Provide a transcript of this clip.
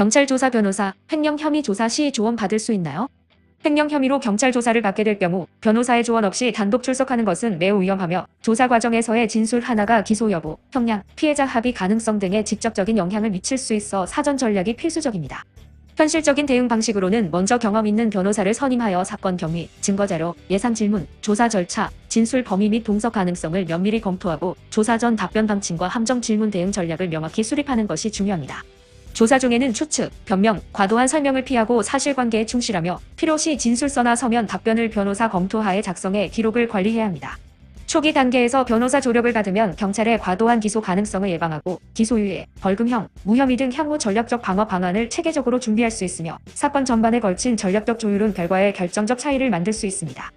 경찰 조사 변호사, 횡령 혐의 조사 시 조언 받을 수 있나요? 횡령 혐의로 경찰 조사를 받게 될 경우 변호사의 조언 없이 단독 출석하는 것은 매우 위험하며 조사 과정에서의 진술 하나가 기소 여부, 형량, 피해자 합의 가능성 등에 직접적인 영향을 미칠 수 있어 사전 전략이 필수적입니다. 현실적인 대응 방식으로는 먼저 경험 있는 변호사를 선임하여 사건 경위, 증거자료, 예상 질문, 조사 절차, 진술 범위 및 동석 가능성을 면밀히 검토하고 조사 전 답변 방침과 함정 질문 대응 전략을 명확히 수립하는 것이 중요합니다. 조사 중에는 추측, 변명, 과도한 설명을 피하고 사실관계에 충실하며 필요시 진술서나 서면 답변을 변호사 검토하에 작성해 기록을 관리해야 합니다. 초기 단계에서 변호사 조력을 받으면 경찰의 과도한 기소 가능성을 예방하고 기소유예, 벌금형, 무혐의 등 향후 전략적 방어 방안을 체계적으로 준비할 수 있으며 사건 전반에 걸친 전략적 조율은 결과에 결정적 차이를 만들 수 있습니다.